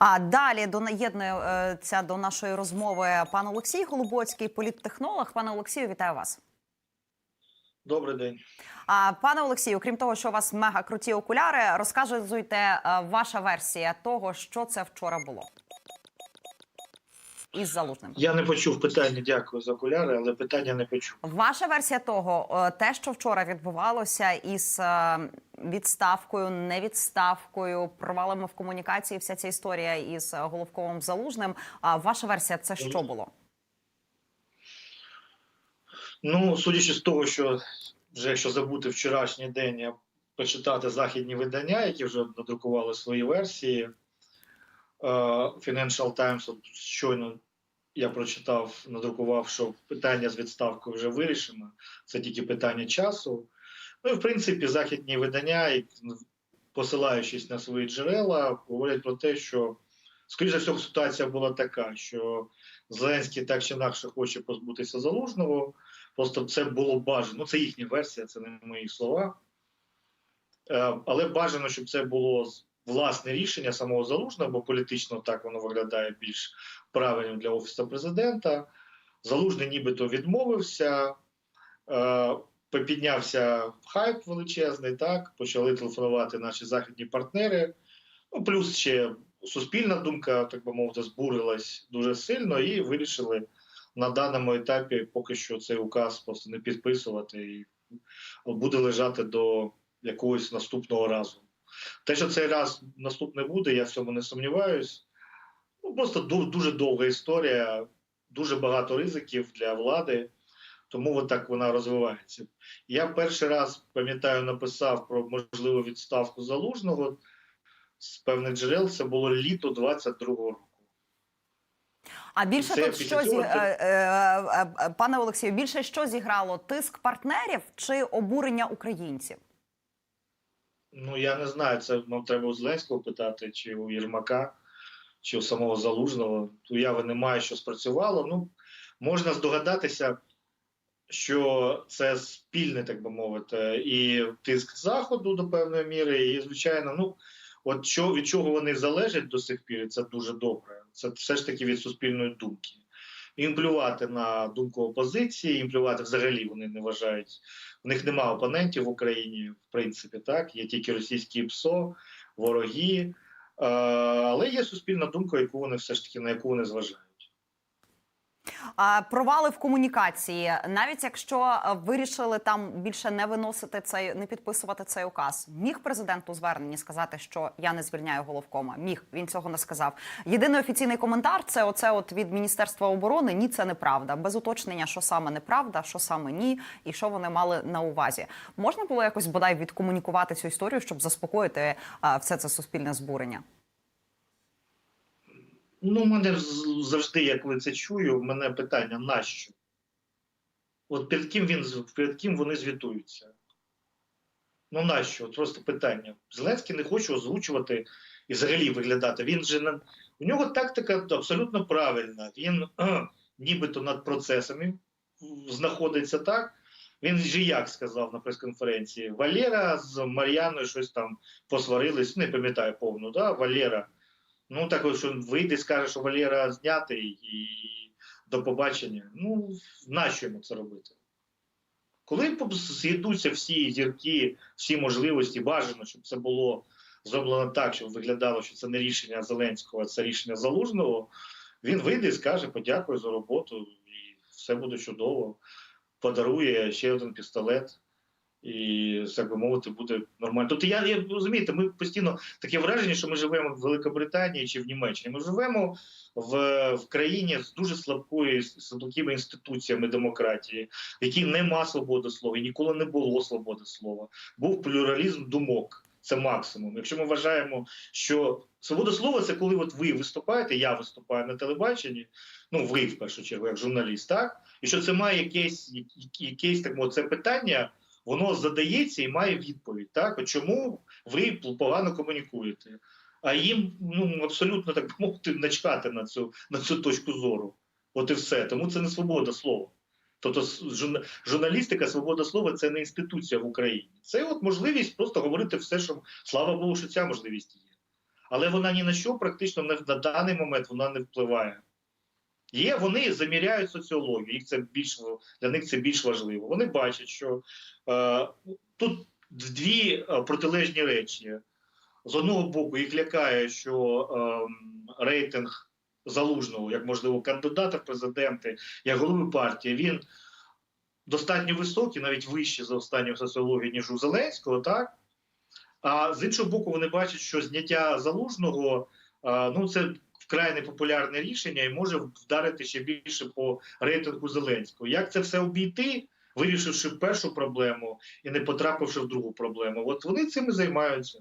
А далі доєднується до нашої розмови пан Олексій Голубоцький, політтехнолог. Пане Олексію, вітаю вас. Добрий день. А пане Олексію, крім того, що у вас мега круті окуляри, розказуйте е, ваша версія того, що це вчора було із залужним. Я не почув питання. Дякую за окуляри, але питання не почув. Ваша версія того, е, те, що вчора відбувалося із е, відставкою, невідставкою, провалами в комунікації, вся ця історія із е, Головковим Залужним. А ваша версія це що було? Ну, судячи з того, що вже якщо забути вчорашній день, почитати західні видання, які вже надрукували свої версії. Е, Financial Times от щойно я прочитав, надрукував, що питання з відставкою вже вирішено. Це тільки питання часу. Ну і в принципі, західні видання, посилаючись на свої джерела, говорять про те, що, скоріше всього, ситуація була така, що Зеленський так чи інакше хоче позбутися залужного. Просто це було бажано. Ну, це їхня версія, це не мої слова. Е, Але бажано, щоб це було власне рішення самого залужного, бо політично так воно виглядає більш правильним для офісу президента. Залужний нібито відмовився, е, піднявся хайп величезний. Так почали телефонувати наші західні партнери. Ну плюс ще суспільна думка, так би мовити, збурилась дуже сильно, і вирішили на даному етапі поки що цей указ просто не підписувати і буде лежати до якогось наступного разу. Те, що цей раз наступний буде, я в цьому не сумніваюсь. Ну, просто дуже довга історія, дуже багато ризиків для влади, тому от так вона розвивається. Я перший раз пам'ятаю, написав про можливу відставку залужного з певних джерел. Це було літо 22-го року. А більше Це тут що зі е, е, е, пане Олексію, більше що зіграло тиск партнерів чи обурення українців? Ну я не знаю, це нам треба у Зеленського питати, чи у Єрмака, чи у самого Залужного. Уяви немає, що спрацювало. Ну можна здогадатися, що це спільне, так би мовити, і тиск заходу до певної міри, і звичайно, ну от що від чого вони залежать до сих пір, це дуже добре. Це все ж таки від суспільної думки. Імплювати на думку опозиції, імплювати взагалі вони не вважають. В них нема опонентів в Україні, в принципі, так є тільки російські ПСО, вороги, е, але є суспільна думка, яку вони все ж таки на яку вони зважають. Провали в комунікації, навіть якщо е, вирішили там більше не виносити цей, не підписувати цей указ, міг президент у зверненні сказати, що я не звільняю головкома. Міг він цього не сказав. Єдиний офіційний коментар це оце от від міністерства оборони. Ні, це неправда. Без уточнення, що саме неправда, що саме ні, і що вони мали на увазі. Можна було якось бодай відкомунікувати цю історію, щоб заспокоїти е, все це суспільне збурення. Ну, у мене завжди, я коли це чую, в мене питання: нащо? От перед ким він перед ким вони звітуються? Ну нащо? От просто питання. Зеленський не хоче озвучувати і взагалі виглядати. Він же на у нього тактика абсолютно правильна. Він е, нібито над процесами знаходиться так. Він же як сказав на прес-конференції: Валера з Мар'яною щось там посварились, не пам'ятаю повну, да? Валера. Ну, так от, що вийде скаже, що Валера знятий і до побачення. Ну, нащо йому це робити? Коли з'їдуться всі зірки, всі можливості, бажано, щоб це було зроблено так, щоб виглядало, що це не рішення Зеленського, а це рішення Залужного, він вийде і скаже, подякую за роботу, і все буде чудово. Подарує ще один пістолет. І, так би мовити, буде нормально. Тобто, я, я розумієте, ми постійно таке враження, що ми живемо в Великобританії чи в Німеччині. Ми живемо в, в країні з дуже слабкою слабкими інституціями демократії, в якій нема свободи слова, і ніколи не було свободи слова. Був плюралізм думок. Це максимум. Якщо ми вважаємо, що свобода слова це коли от ви виступаєте, я виступаю на телебаченні, ну ви в першу чергу, як журналіст, так і що це має якесь, якесь так мовити, це питання воно задається і має відповідь. Так, чому ви погано комунікуєте? А їм ну абсолютно так би мовити начкати на цю на цю точку зору. От і все. Тому це не свобода слова. Тобто, журналістика, свобода слова це не інституція в Україні. Це от можливість просто говорити все, що слава Богу, що ця можливість є. але вона ні на що практично не на даний момент вона не впливає. Є, вони заміряють соціологію, їх це більш для них це більш важливо. Вони бачать, що е, тут дві е, протилежні речі. З одного боку, їх лякає, що е, рейтинг залужного, як можливо, кандидата в президенти, як голови партії, він достатньо високий, навіть вищий за останню соціологію, ніж у Зеленського, так? А з іншого боку, вони бачать, що зняття залужного е, ну це вкрай непопулярне рішення і може вдарити ще більше по рейтингу Зеленського. Як це все обійти, вирішивши першу проблему і не потрапивши в другу проблему? От вони цим і займаються.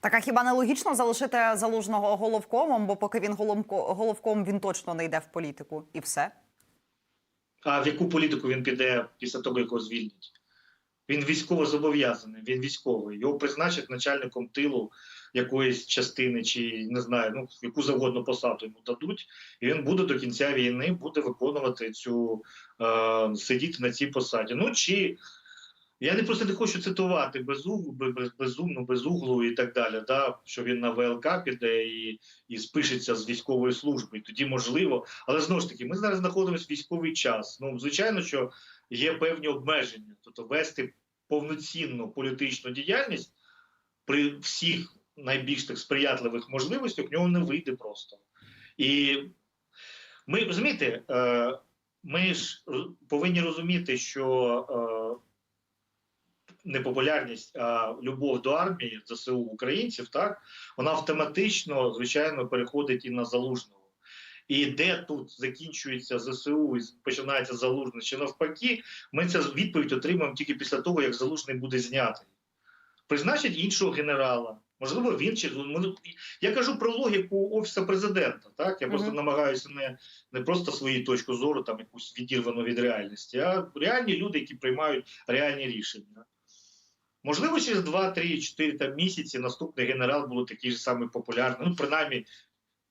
Так а хіба не логічно залишити залужного головкомом, бо поки він головком, він точно не йде в політику, і все. А в яку політику він піде після того, як його звільнять? Він військово зобов'язаний, він військовий. Його призначать начальником тилу якоїсь частини, чи не знаю, ну яку завгодно посаду йому дадуть, і він буде до кінця війни буде виконувати цю е, сидіти на цій посаді. Ну чи я не просто не хочу цитувати безуглу, без, безумну, безуглу і так далі. Да, що він на ВЛК піде і, і спишеться з військової служби. І тоді можливо, але знову ж таки, ми зараз знаходимося в військовий час. Ну звичайно, що є певні обмеження, тобто вести повноцінну політичну діяльність при всіх найбільш так сприятливих можливостях в нього не вийде просто. І ми розумієте, е, ми ж повинні розуміти, що е, непопулярність, а любов до армії ЗСУ українців, так вона автоматично, звичайно, переходить і на залужного. І де тут закінчується ЗСУ і починається залужний чи навпаки, ми цю відповідь отримаємо тільки після того, як залужний буде знятий. Призначить іншого генерала. Можливо, він чи ну, я кажу про логіку офісу президента. Так я просто Мгм. намагаюся не, не просто свою точку зору, там якусь відірвану від реальності, а реальні люди, які приймають реальні рішення. Можливо, через 2, 3, 4 там, місяці наступний генерал буде такий ж самий популярний. Ну, принаймні,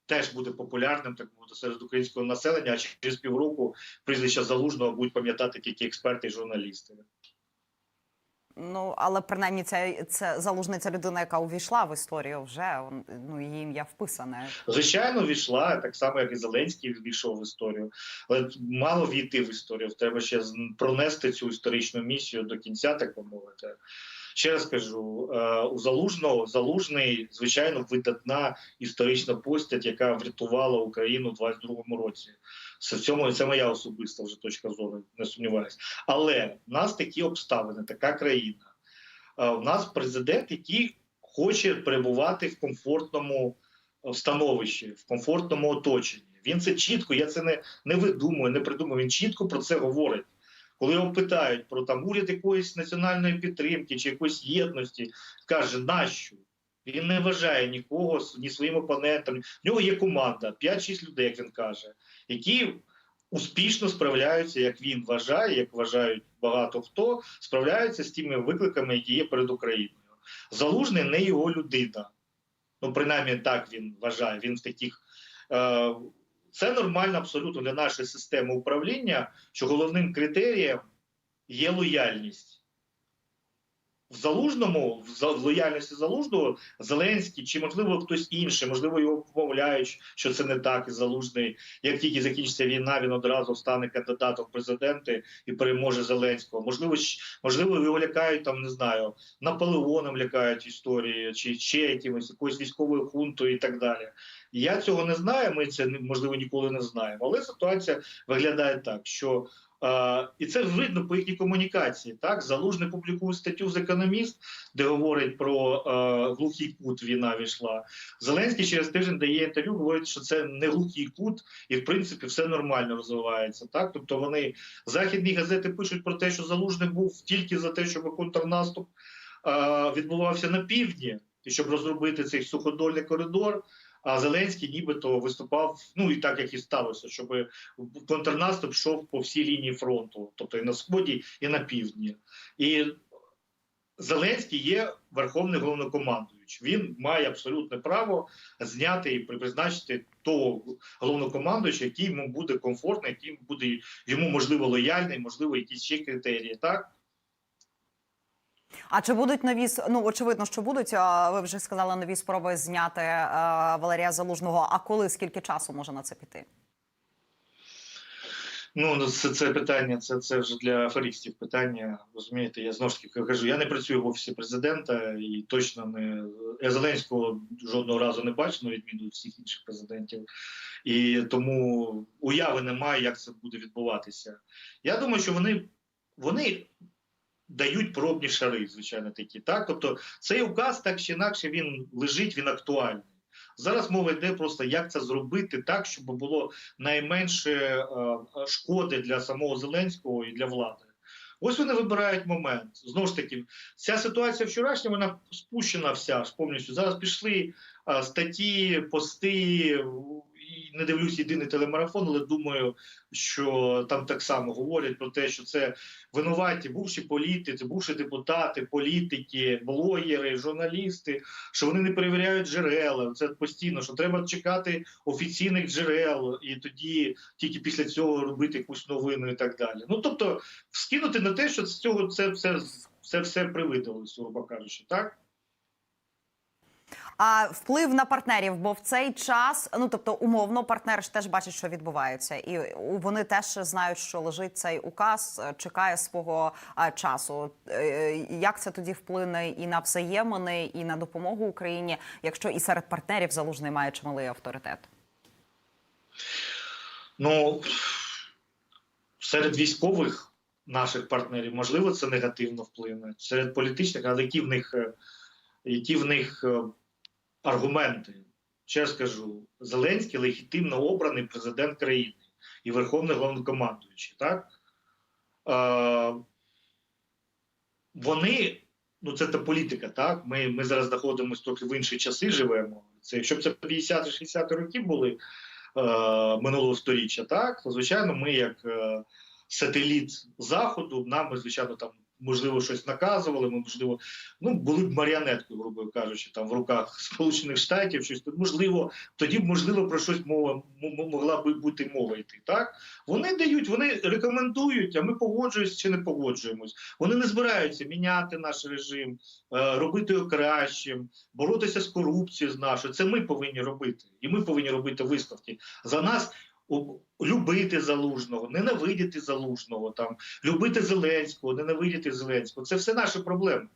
теж буде популярним, так мовити, серед українського населення, а через півроку прізвища залужного будуть пам'ятати тільки експерти і журналісти. Ну але принаймні це, це залужний ця людина, яка увійшла в історію вже ну її ім'я вписане. Звичайно, війшла так само, як і Зеленський війшов в історію, але мало війти в історію. Треба ще пронести цю історичну місію до кінця, так би мовити. Ще раз кажу, е, у залужного залужний, звичайно, видатна історична постать, яка врятувала Україну у 22-му році. В цьому це моя особиста вже точка зору, не сумніваюся. Але в нас такі обставини, така країна. Е, У нас президент, який хоче перебувати в комфортному е, становищі, в комфортному оточенні. Він це чітко, я це не, не видумую, не придумую. Він чітко про це говорить. Коли його питають про там уряд якоїсь національної підтримки чи якоїсь єдності, каже, нащо? Він не вважає нікого ні своїм опонентом. В нього є команда, 5-6 людей, як він каже, які успішно справляються, як він вважає, як вважають багато хто, справляються з тими викликами, які є перед Україною. Залужний не його людина. Ну, принаймні, так він вважає. Він в таких. Е, це нормально абсолютно для нашої системи управління, що головним критерієм є лояльність. В залужному, в за- лояльності залужного Зеленський чи можливо хтось інший, можливо, його помовляють, що це не так, і залужний. Як тільки закінчиться війна, він одразу стане кандидатом в президенти і переможе Зеленського. Можливо, можливо, його лякають там, не знаю, Наполеоном лякають історії, чи ще якимось якоюсь військовою хунтою і так далі. Я цього не знаю. Ми це можливо ніколи не знаємо. Але ситуація виглядає так, що і це видно по їхній комунікації. Так, залужний публікує статтю з економіст, де говорить про е, глухий кут. Війна війшла. Зеленський через тиждень дає інтерв'ю, говорить, що це не глухий кут, і в принципі все нормально розвивається. Так, тобто вони західні газети пишуть про те, що залужний був тільки за те, щоб контрнаступ е, відбувався на півдні, і щоб розробити цей суходольний коридор. А Зеленський нібито виступав, ну і так як і сталося, щоб контрнаступ йшов по всій лінії фронту, тобто і на сході, і на півдні. І Зеленський є верховний головнокомандуючий. Він має абсолютне право зняти і призначити того головнокомандуюча, який йому буде комфортно, який буде йому можливо лояльний, можливо, якісь ще критерії. Так А чи будуть нові ну очевидно, що будуть? Ви вже сказали нові спроби зняти е, Валерія Залужного. А коли скільки часу може на це піти? Ну, ну, це, це питання, це, це вже для аферистів питання. Розумієте, я знову ж таки кажу, я не працюю в офісі президента і точно не я Зеленського жодного разу не бачив, на відміну від всіх інших президентів. І тому уяви немає, як це буде відбуватися. Я думаю, що вони, вони дають пробні шари, звичайно, такі. Так? Тобто цей указ так чи інакше він лежить, він актуальний. Зараз мова йде просто, як це зробити так, щоб було найменше е, е, шкоди для самого Зеленського і для влади. Ось вони вибирають момент. Знову ж таки, ця ситуація вчорашня, вона спущена вся повністю. Зараз пішли е, статті, пости. Не дивлюсь єдиний телемарафон, але думаю, що там так само говорять про те, що це винуваті бувші політики, бувші депутати, політики, блогери, журналісти, що вони не перевіряють джерела. Це постійно, що треба чекати офіційних джерел, і тоді тільки після цього робити якусь новину і так далі. Ну тобто, скинути на те, що з цього це все це все привидалось, грубо кажучи, так. А вплив на партнерів, бо в цей час, ну тобто, умовно, партнери ж теж бачать, що відбувається, і вони теж знають, що лежить цей указ, е, чекає свого часу. Е, Як це тоді вплине і на взаємини, і на допомогу Україні, якщо і серед партнерів залужний має чималий авторитет? Ну серед військових наших партнерів можливо це негативно вплине. Серед політичних, але які в них е, які в них е, аргументи? Ще раз кажу, Зеленський легітимно обраний президент країни і верховний головнокомандуючий. Так? Е, вони, ну це та політика, так? Ми, ми зараз знаходимося трохи в інші часи живемо. Це, якщо б це 50-60 роки були е, минулого сторіччя, так, то звичайно, ми як е, сателіт Заходу, нам, звичайно, там можливо щось наказували. Ми можливо, ну були б маріонеткою, грубо кажучи, там в руках Сполучених Штатів, щось можливо, тоді б можливо про щось мова могла би бути мова йти. Так вони дають, вони рекомендують, а ми погоджуємося чи не погоджуємось. Вони не збираються міняти наш режим, е, робити його кращим, боротися з корупцією з нашою. Це ми повинні робити, і ми повинні робити висновки. За нас любити залужного, ненавидіти залужного, там любити Зеленського, ненавидіти Зеленського. Це все наші проблеми.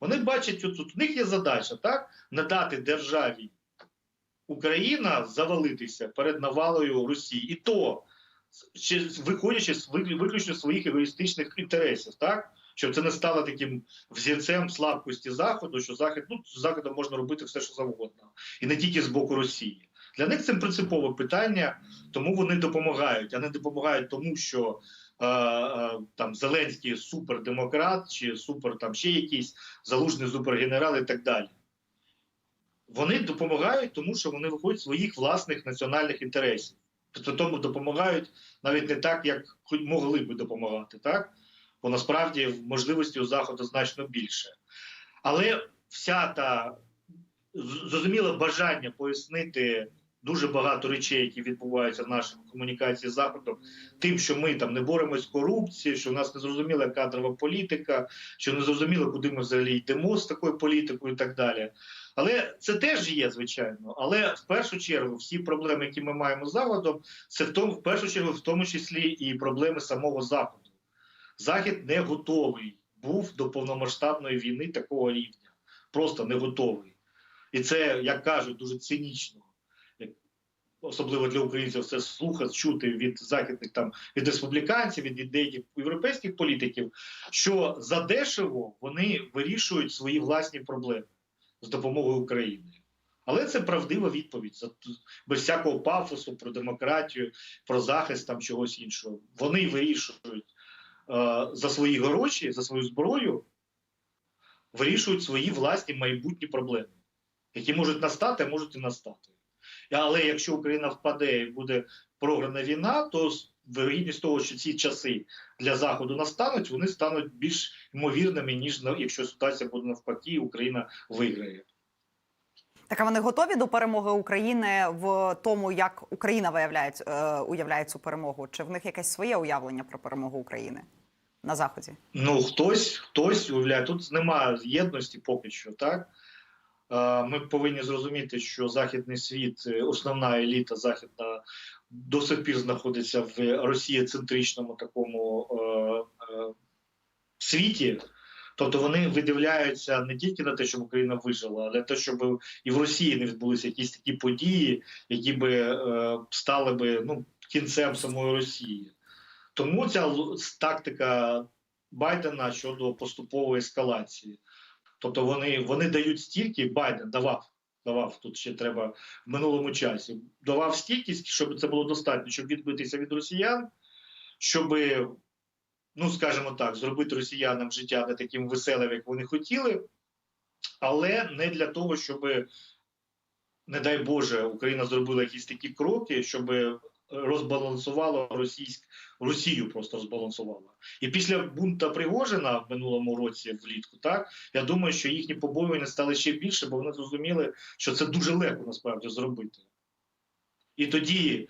Вони бачать тут, у них є задача так не дати державі Україна завалитися перед навалою Росії, і то виходячи з виключно своїх егоїстичних інтересів, так щоб це не стало таким взірцем слабкості заходу, що захід ну з заходом можна робити все, що завгодно, і не тільки з боку Росії. Для них це принципове питання, тому вони допомагають, а не допомагають тому, що е, е, там Зеленський супердемократ чи супер там ще якийсь залужний супергенерал і так далі. Вони допомагають, тому що вони виходять своїх власних національних інтересів. Тобто тому допомагають навіть не так, як могли би допомагати, так? Бо насправді можливості у заходу значно більше. Але вся та зрозуміле бажання пояснити дуже багато речей, які відбуваються в нашій комунікації з заходом, тим, що ми там не боремось з корупцією, що в нас не зрозуміла кадрова політика, що не зрозуміло, куди ми взагалі йдемо з такою політикою і так далі. Але це теж є, звичайно. Але в першу чергу всі проблеми, які ми маємо з заходом, це в тому, в першу чергу, в тому числі і проблеми самого заходу. Захід не готовий був до повномасштабної війни такого рівня, просто не готовий. І це, як кажуть, дуже цинічно, особливо для українців, це слухати, чути від західних там від республіканців, від, деяких європейських політиків, що задешево вони вирішують свої власні проблеми з допомогою України. Але це правдива відповідь без всякого пафосу про демократію, про захист там чогось іншого. Вони вирішують е, за свої гроші, за свою зброю, вирішують свої власні майбутні проблеми, які можуть настати, а можуть і настати. Але якщо Україна впаде і буде програна війна, то вирогідність того, що ці часи для заходу настануть, вони стануть більш ймовірними, ніж якщо ситуація буде навпаки, Україна виграє. Так а вони готові до перемоги України в тому, як Україна виявляє, е, уявляє цю перемогу? Чи в них якесь своє уявлення про перемогу України? на заході? Ну, хтось, хтось уявляє, тут немає єдності поки що, так? Е, Ми повинні зрозуміти, що західний світ, е, основна еліта західна до сих пір знаходиться в росієцентричному такому е, світі. Тобто вони видивляються не тільки на те, щоб Україна вижила, але те, щоб і в Росії не відбулися якісь такі події, які би стали би ну, кінцем самої Росії. Тому ця тактика Байдена щодо поступової ескалації. Тобто вони, вони дають стільки, Байден давав, давав тут ще треба в минулому часі, давав стільки, щоб це було достатньо, щоб відбитися від росіян, щоб, ну скажімо так, зробити росіянам життя не таким веселим, як вони хотіли, але не для того, щоб, не дай Боже, Україна зробила якісь такі кроки, щоб розбалансувала російськ, Росію просто розбалансувала. І після бунта Пригожина в минулому році влітку, так я думаю, що їхні побоювання стали ще більше, бо вони зрозуміли, що це дуже легко насправді зробити. І тоді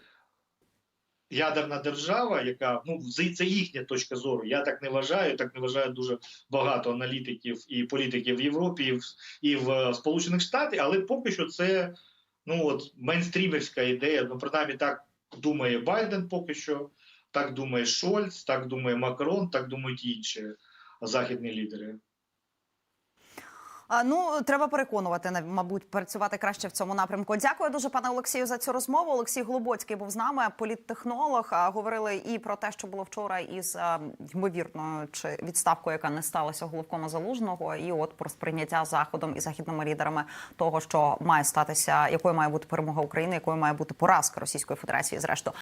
ядерна держава, яка ну це їхня точка зору. Я так не вважаю. Так не вважає дуже багато аналітиків і політиків в Європі і в, і в е, Сполучених Штатах, але поки що це ну от мейнстрімівська ідея. Ну принаймні так думає Байден поки що. Так думає Шольц, так думає Макрон, так думають інші західні лідери. Ну треба переконувати мабуть, працювати краще в цьому напрямку. Дякую дуже, пане Олексію, за цю розмову. Олексій Глобоцький був з нами, політтехнолог. Говорили і про те, що було вчора, із а, ймовірною чи відставкою, яка не сталася головкома залужного, і от про сприйняття заходом і західними лідерами того, що має статися, якою має бути перемога України, якою має бути поразка Російської Федерації, зрештою.